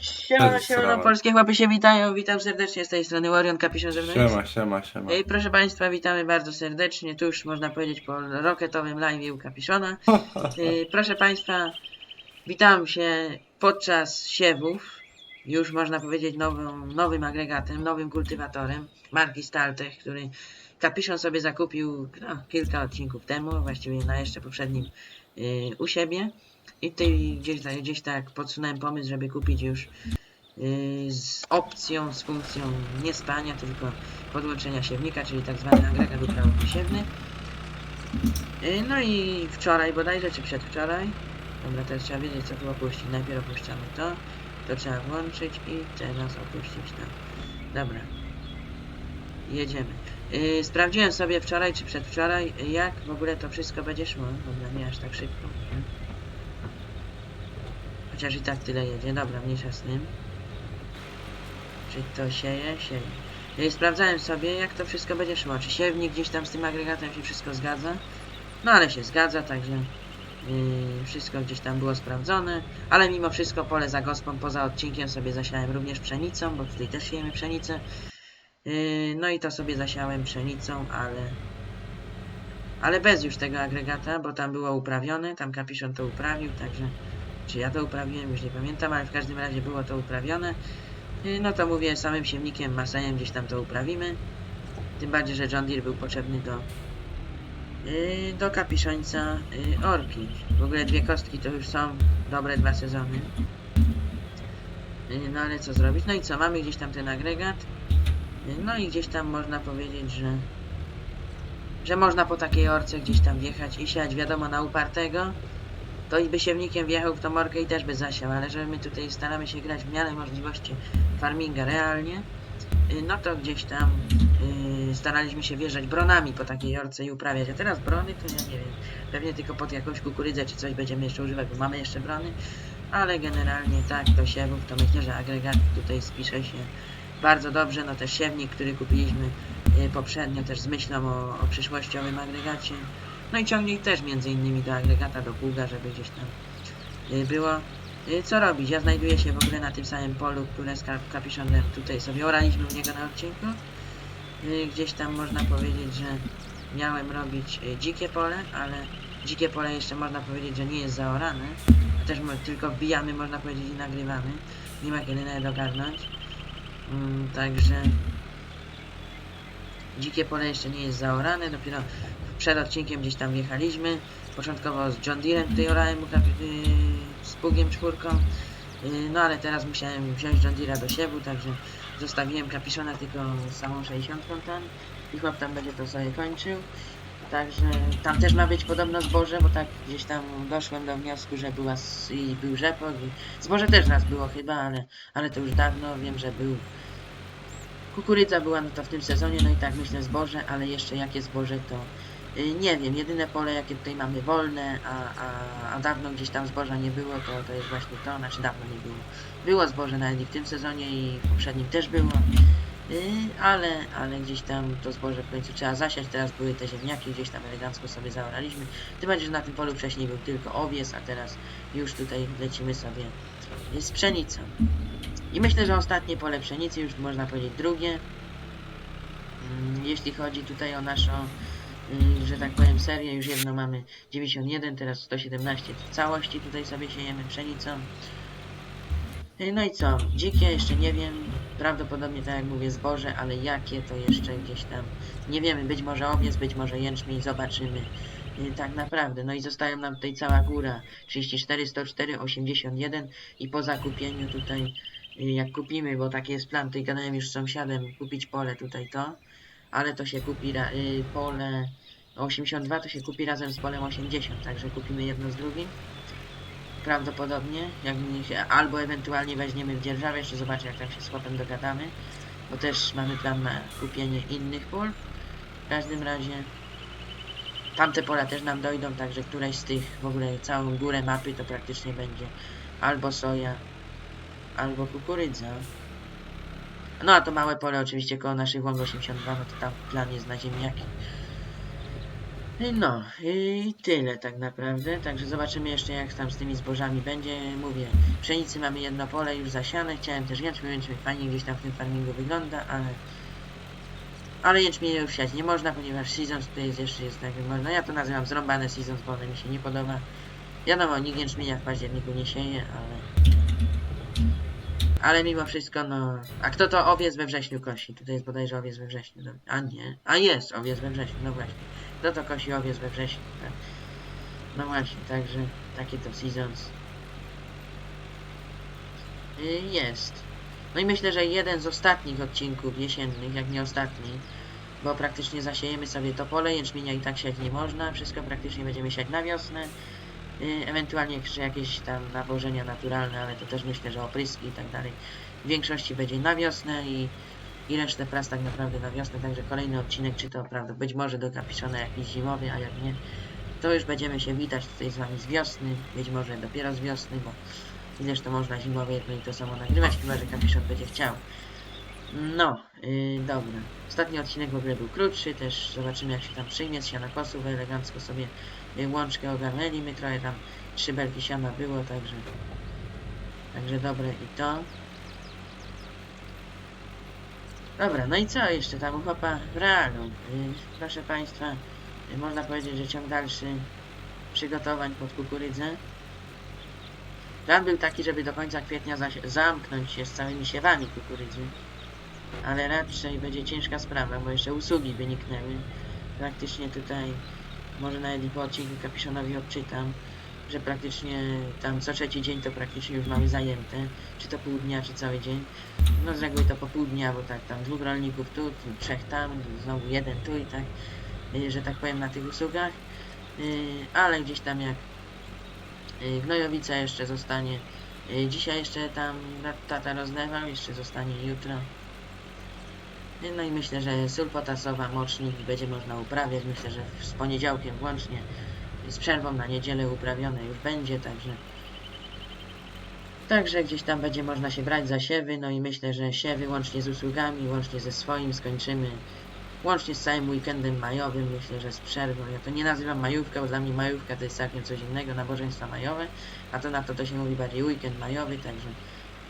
Siema, siema, polskie chłopy się witają, witam serdecznie z tej strony Warrior Kapiszon ze mną jest. Siema, siema, siema. I proszę Państwa, witamy bardzo serdecznie, tu już można powiedzieć po roketowym live u Kapiszona. Proszę Państwa, witam się podczas siewów, już można powiedzieć nową, nowym agregatem, nowym kultywatorem marki Staltech, który Kapiszon sobie zakupił no, kilka odcinków temu, właściwie na jeszcze poprzednim y, u siebie. I tutaj gdzieś, gdzieś tak podsunąłem pomysł, żeby kupić już y, z opcją, z funkcją nie spania, tylko podłączenia siewnika, czyli tak zwany agregat uprawowy siewny. Y, No i wczoraj bodajże, czy przedwczoraj, dobra, teraz trzeba wiedzieć co tu opuścić. Najpierw opuszczamy to, to trzeba włączyć i teraz opuścić to. Dobra. Jedziemy. Yy, sprawdziłem sobie wczoraj czy przedwczoraj, jak w ogóle to wszystko będzie szło. Dobra, nie aż tak szybko. nie? Chociaż i tak tyle jedzie. Dobra, mniejsza z tym. Czy to sieje? Sieje. Yy, sprawdzałem sobie, jak to wszystko będzie szło. Czy siewnik gdzieś tam z tym agregatem się wszystko zgadza? No ale się zgadza, także yy, wszystko gdzieś tam było sprawdzone. Ale mimo wszystko pole za gospą poza odcinkiem sobie zasiałem również pszenicą, bo tutaj też siejemy pszenicę. Yy, no i to sobie zasiałem pszenicą, ale ale bez już tego agregata, bo tam było uprawione, tam kapiszon to uprawił, także czy ja to uprawiłem, już nie pamiętam, ale w każdym razie było to uprawione. Yy, no to mówię, samym siewnikiem, masejem gdzieś tam to uprawimy. Tym bardziej, że John Deere był potrzebny do yy, do kapiszońca orki. W ogóle dwie kostki to już są dobre dwa sezony. No ale co zrobić? No i co, mamy gdzieś tam ten agregat. No i gdzieś tam można powiedzieć, że że można po takiej orce gdzieś tam wjechać i siać, wiadomo, na upartego, to i by siewnikiem wjechał w tą orkę i też by zasiał, ale że my tutaj staramy się grać w miarę możliwości farminga realnie, y, no to gdzieś tam y, staraliśmy się wjeżdżać bronami po takiej orce i uprawiać, a teraz brony to ja nie wiem, pewnie tylko pod jakąś kukurydzę czy coś będziemy jeszcze używać, bo mamy jeszcze brony, ale generalnie tak, do siewów to myślę, że agregat tutaj spisze się bardzo dobrze, no też siewnik, który kupiliśmy y, poprzednio też z myślą o, o przyszłościowym agregacie. No i ciągnik też między innymi do agregata, do pługa, żeby gdzieś tam y, było. Y, Co robić? Ja znajduję się w ogóle na tym samym polu, które z kap- kapiszonem tutaj sobie oraliśmy u niego na odcinku. Gdzieś tam można powiedzieć, że miałem robić dzikie pole, ale dzikie pole jeszcze można powiedzieć, że nie jest zaorane. Też tylko wbijamy, można powiedzieć, i nagrywamy. Nie ma kiedy nawet ogarnąć. Mm, także dzikie pole jeszcze nie jest zaorane, dopiero przed odcinkiem gdzieś tam wjechaliśmy. Początkowo z John Deerem tutaj orałem yy, z pługiem czwórką. Yy, no ale teraz musiałem wziąć John Deera do siewu, także zostawiłem kapiszona tylko samą 60 tam i chłop tam będzie to sobie kończył. Także tam też ma być podobno zboże, bo tak gdzieś tam doszłem do wniosku, że była i był rzepok. I zboże też raz było chyba, ale, ale to już dawno wiem, że był. Kukurydza była no to w tym sezonie, no i tak myślę zboże, ale jeszcze jakie zboże to y, nie wiem. Jedyne pole jakie tutaj mamy wolne, a, a, a dawno gdzieś tam zboża nie było, to, to jest właśnie to, znaczy dawno nie było. Było zboże nawet i w tym sezonie i w poprzednim też było. Y, ale, ale gdzieś tam to zboże w końcu trzeba zasiać, teraz były te ziemniaki, gdzieś tam elegancko sobie zaoraliśmy. Tym bardziej, że na tym polu wcześniej był tylko owies, a teraz już tutaj lecimy sobie z pszenicą. I myślę, że ostatnie pole pszenicy, już można powiedzieć drugie. Mm, Jeśli chodzi tutaj o naszą, y, że tak powiem, serię, już jedno mamy 91, teraz 117 w całości tutaj sobie siejemy pszenicą. Y, No i co? Dzikie jeszcze nie wiem. Prawdopodobnie tak jak mówię zboże, ale jakie to jeszcze gdzieś tam nie wiemy. Być może owiec, być może jęczmień, zobaczymy. Y, Tak naprawdę. No i zostają nam tutaj cała góra. 34, 104, 81 i po zakupieniu tutaj y, jak kupimy, bo taki jest plan, tutaj gadałem już z sąsiadem, kupić pole tutaj to, ale to się kupi y, pole 82 to się kupi razem z polem 80, także kupimy jedno z drugim prawdopodobnie, jak mi się, albo ewentualnie weźmiemy w dzierżawę, jeszcze zobaczę jak tam się z chłopem dogadamy, bo też mamy plan na kupienie innych pól. W każdym razie tamte pola też nam dojdą, także któreś z tych, w ogóle całą górę mapy to praktycznie będzie albo soja, albo kukurydza. No a to małe pole oczywiście koło naszych łąk 82, no to tam plan jest na ziemniaki. No i tyle tak naprawdę. Także zobaczymy jeszcze jak tam z tymi zbożami będzie. Mówię, pszenicy mamy jedno pole już zasiane. Chciałem też jęczmień, jęczmień fajnie gdzieś tam w tym farmingu wygląda, ale ale jęczmienia już siać nie można, ponieważ seasons tutaj jest jeszcze jest tak można. Ja to nazywam zrąbane seasons, bo one mi się nie podoba. Wiadomo, nikt jęczmienia w październiku nie sieje, ale ale mimo wszystko, no... A kto to owiec we wrześniu kosi? Tutaj jest bodajże owiec we wrześniu. no. A nie. A jest owiec we wrześniu, no właśnie. Kto to kosi owiec we wrześniu, tak? No właśnie, także takie to seasons. Y, Jest. No i myślę, że jeden z ostatnich odcinków jesiennych, jak nie ostatni, bo praktycznie zasiejemy sobie to pole, jęczmienia i tak siać nie można, wszystko praktycznie będziemy siać na wiosnę. Y, Ewentualnie jeszcze jakieś tam nawożenia naturalne, ale to też myślę, że opryski i tak dalej. W większości będzie na wiosnę i, i resztę prac tak naprawdę na wiosnę, także kolejny odcinek, czy to prawda, być może do kapiszona jakiś zimowy, a jak nie, to już będziemy się witać tutaj z wami z wiosny, być może dopiero z wiosny, bo ileż to można zimowe jedno i to samo nagrywać, chyba że kapiszon będzie chciał. No, yy, dobra. Ostatni odcinek w ogóle był krótszy, też zobaczymy jak się tam przyjmie z sianokosów, elegancko sobie y, łączkę ogarnęli, my trochę tam trzy belki siana było, także także dobre i to. Dobra, no i co jeszcze chłopa w realu? Y, proszę Państwa, y, można powiedzieć, że ciąg dalszy przygotowań pod kukurydzę. Plan był taki, żeby do końca kwietnia zamknąć się z całymi siewami kukurydzy. Ale raczej będzie ciężka sprawa, bo jeszcze usługi wyniknęły. Praktycznie tutaj, może nawet po odcinku Kapiszonowi odczytam, że praktycznie tam co trzeci dzień to praktycznie już mamy zajęte. Czy to pół dnia, czy cały dzień. No z reguły to po pół dnia, bo tak tam dwóch rolników tu, trzech tam, znowu jeden tu i tak, y, że tak powiem na tych usługach. Y, Ale gdzieś tam jak y, gnojowica jeszcze zostanie. Dzisiaj jeszcze tam tata rozlewał, jeszcze zostanie jutro. No i myślę, że sól potasowa, mocznik będzie można uprawiać. Myślę, że z poniedziałkiem włącznie z przerwą na niedzielę uprawione już będzie, także Także gdzieś tam będzie można się brać za siewy, no i myślę, że siewy łącznie z usługami, łącznie ze swoim skończymy łącznie z całym weekendem majowym, myślę, że z przerwą. Ja to nie nazywam majówka, bo dla mnie majówka to jest całkiem coś innego, nabożeństwa majowe, a to na to to się mówi bardziej weekend majowy, także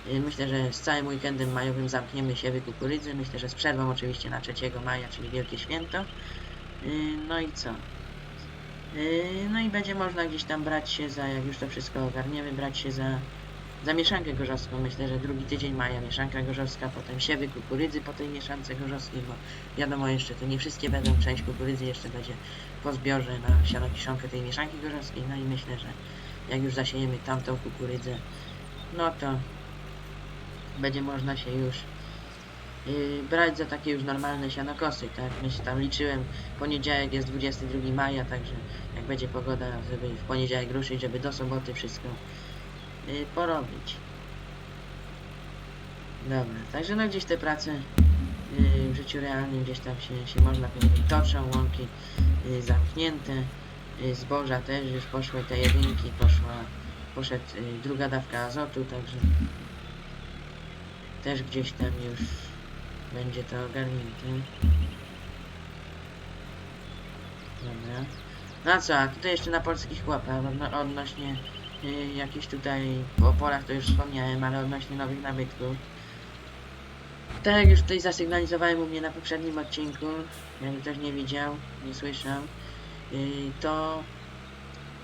y, myślę, że z całym weekendem majowym zamkniemy siewy kukurydzy, myślę, że z przerwą oczywiście na 3 maja, czyli Wielkie Święto. Y, No i co? Y, No i będzie można gdzieś tam brać się za, jak już to wszystko ogarniemy, brać się za za mieszankę gorzowską. Myślę, że drugi tydzień maja mieszanka gorzowska, potem siewy kukurydzy po tej mieszance gorzowskiej, bo wiadomo jeszcze, to nie wszystkie będą, część kukurydzy jeszcze będzie po zbiorze na sianokiszonkę tej mieszanki gorzowskiej, no i myślę, że jak już zasiejemy tamtą kukurydzę, no to będzie można się już yy, brać za takie już normalne sianokosy, tak? Myślę, tam liczyłem, poniedziałek jest 22 maja, także jak będzie pogoda, żeby w poniedziałek ruszyć, żeby do soboty wszystko y, porobić. Dobra, także no gdzieś te prace y, w życiu realnym gdzieś tam się, się można powiedzieć toczą, łąki y, zamknięte, y, zboża też już poszły te jedynki, poszła, poszedł y, druga dawka azotu, także też gdzieś tam już będzie to ogarnięte. Dobra. No co, a tutaj jeszcze na polskich chłopach odno odnośnie y, jakichś tutaj o polach to już wspomniałem, ale odnośnie nowych nabytków. Tak jak już tutaj zasygnalizowałem u mnie na poprzednim odcinku, jakby ktoś nie widział, nie słyszał, y, to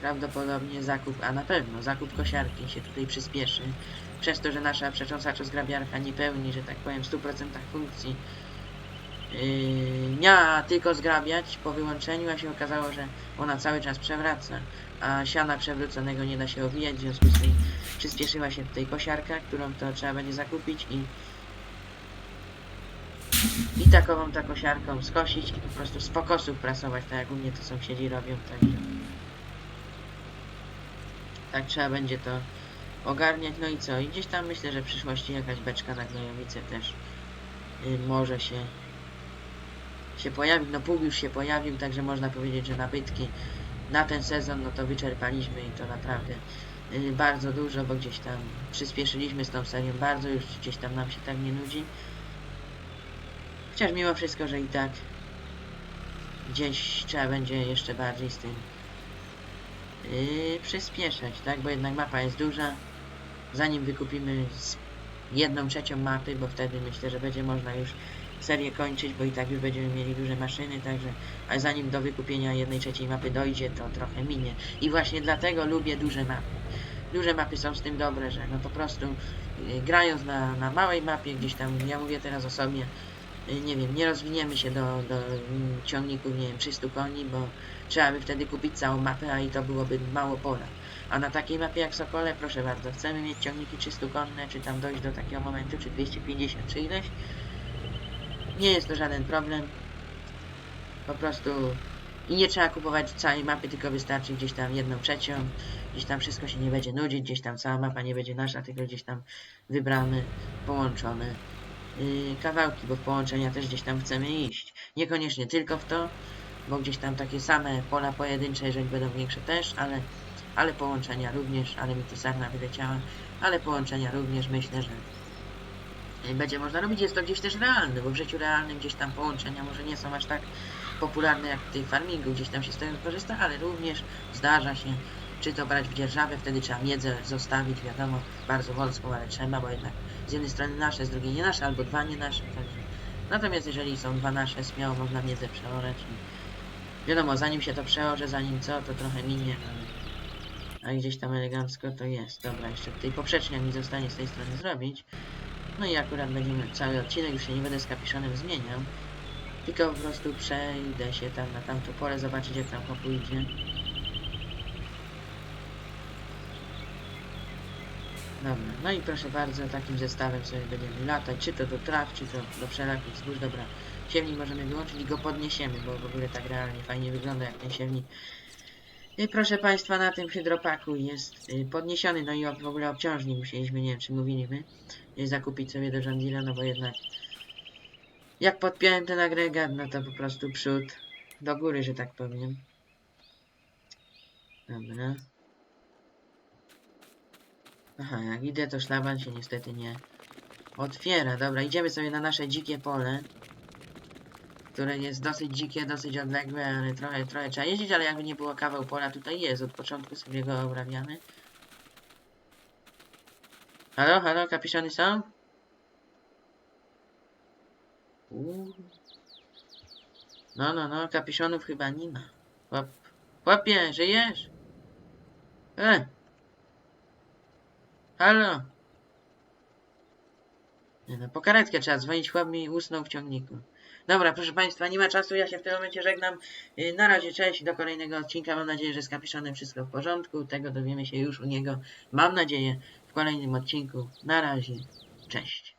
prawdopodobnie zakup, a na pewno zakup kosiarki się tutaj przyspieszy. Przez to, że nasza przecząsaczo-zgrabiarka nie pełni, że tak powiem, w 100% funkcji. Yy, miała tylko zgrabiać po wyłączeniu, a się okazało, że ona cały czas przewraca, a siana przewróconego nie da się owijać, w związku z tym przyspieszyła się tutaj kosiarka, którą to trzeba będzie zakupić i i takową ta kosiarką skosić i po prostu z pokosów prasować, tak jak u mnie to sąsiedzi robią, także tak trzeba będzie to ogarniać, no i co, i gdzieś tam myślę, że w przyszłości jakaś beczka na gnojowicę też y, może się się pojawił, no pług już się pojawił, także można powiedzieć, że nabytki na ten sezon, no to wyczerpaliśmy i to naprawdę y, bardzo dużo, bo gdzieś tam przyspieszyliśmy z tą serią bardzo, już gdzieś tam nam się tak nie nudzi. Chociaż mimo wszystko, że i tak gdzieś trzeba będzie jeszcze bardziej z tym yy, przyspieszać, tak? Bo jednak mapa jest duża. Zanim wykupimy jedną trzecią mapy, bo wtedy myślę, że będzie można już serię kończyć, bo i tak już będziemy mieli duże maszyny, także a zanim do wykupienia jednej trzeciej mapy dojdzie, to trochę minie. I właśnie dlatego lubię duże mapy. Duże mapy są z tym dobre, że no po prostu yy, grając na, na małej mapie, gdzieś tam, ja mówię teraz o sobie, nie wiem, nie rozwiniemy się do, do mm, ciągników, nie wiem, 300 koni, bo trzeba by wtedy kupić całą mapę, a i to byłoby mało pola. A na takiej mapie jak Sokole, proszę bardzo, chcemy mieć ciągniki 300 konne, czy tam dojść do takiego momentu, czy 250, czy ileś, nie jest to żaden problem. Po prostu i nie trzeba kupować całej mapy, tylko wystarczy gdzieś tam jedną trzecią. Gdzieś tam wszystko się nie będzie nudzić, gdzieś tam cała mapa nie będzie nasza, tylko gdzieś tam wybrane, połączone kawałki, bo w połączenia też gdzieś tam chcemy iść. Niekoniecznie tylko w to, bo gdzieś tam takie same pola pojedyncze, jeżeli będą większe też, ale, ale połączenia również, ale mi tu sarna wyleciała, ale połączenia również myślę, że będzie można robić. Jest to gdzieś też realne, bo w życiu realnym gdzieś tam połączenia może nie są aż tak popularne jak w tej farmingu, gdzieś tam się z tego korzysta, ale również zdarza się, czy to brać w dzierżawę, wtedy trzeba miedzę zostawić, wiadomo, bardzo wąską, ale trzeba, bo jednak z jednej strony nasze, z drugiej nie nasze, albo dwa nie nasze. Natomiast jeżeli są dwa nasze, śmiało można miedzę przeorać i wiadomo, zanim się to przeorze, zanim co, to trochę minie, ale, ale gdzieś tam elegancko to jest. Dobra, jeszcze tutaj poprzecznia mi zostanie z tej strony zrobić. No i akurat będziemy cały odcinek, już się nie będę z kapiszonem zmieniał. Tylko po prostu przejdę się tam na tamto pole, zobaczyć jak tam chopu idzie. Dobra, no i proszę bardzo, takim zestawem sobie będziemy latać, czy to do traw, czy to do wszelakich wzgórz. Dobra, siewnik możemy wyłączyć i go podniesiemy, bo w ogóle tak realnie fajnie wygląda jak ten siewnik. I proszę Państwa, na tym hydropaku jest y, podniesiony, no i w ogóle obciążnik musieliśmy, nie wiem czy mówiliśmy, y, zakupić sobie do John no bo jednak jak podpiąłem ten agregat, no to po prostu przód do góry, że tak powiem. Dobra. Aha, jak idę, to szlaban się niestety nie otwiera. Dobra, idziemy sobie na nasze dzikie pole, które jest dosyć dzikie, dosyć odległe, ale trochę, trochę trzeba jeździć, ale jakby nie było kawał pola, tutaj jest. Od początku sobie go obrabiamy. Halo, halo, kapiszony są? No, no, no, kapiszonów chyba nie ma. Chłop, chłopie, żyjesz? E! Halo? No, po karetkę trzeba dzwonić, chłop mi usnął w ciągniku. Dobra, proszę Państwa, nie ma czasu, ja się w tym momencie żegnam. Yy, Na razie, cześć, do kolejnego odcinka. Mam nadzieję, że z kapiszonem wszystko w porządku. Tego dowiemy się już u niego, mam nadzieję, w kolejnym odcinku. Na razie, cześć.